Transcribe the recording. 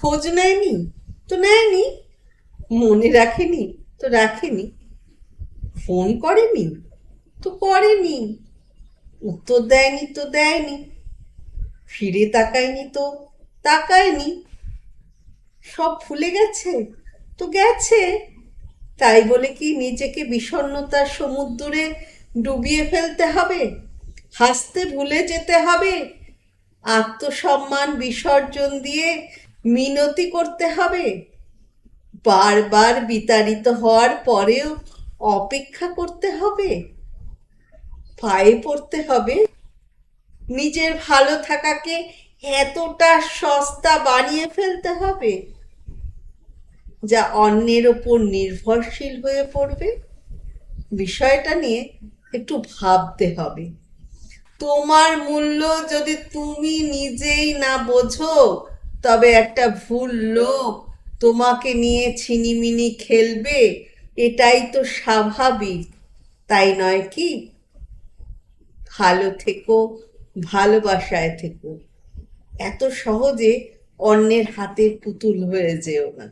খোঁজ নেয়নি? তো নেয়নি। মনে রাখেনি? তো রাখেনি। ফোন করেনি? তো করেনি। উত্তর দেয়নি তো দেয়নি। ফিরে তাকায়নি তো তাকায়নি। সব ভুলে গেছে? তো গেছে। তাই বলে কি নিজেকে বিষণ্ণতার সমুদ্রে ডুবিয়ে ফেলতে হবে? হাসতে ভুলে যেতে হবে? আত্মসম্মান বিসর্জন দিয়ে মিনতি করতে হবে। বারবার বিতাড়িত হওয়ার পরেও অপেক্ষা করতে হবে। পায়ে পড়তে হবে। নিজের ভালো থাকাকে এতটা সস্তা বানিয়ে ফেলতে হবে, যা অন্যের ওপর নির্ভরশীল হয়ে পড়বে। বিষয়টা নিয়ে একটু ভাবতে হবে। তোমার মূল্য যদি তুমি নিজেই না বোঝো তবে একটা ভুল লোক তোমাকে নিয়ে ছিনিমিনি খেলবে, এটাই তো স্বাভাবিক, তাই নয় কি? ভালো থেকো, ভালোবাসায় থেকো। এত সহজে অন্যের হাতের পুতুল হয়ে যেও না।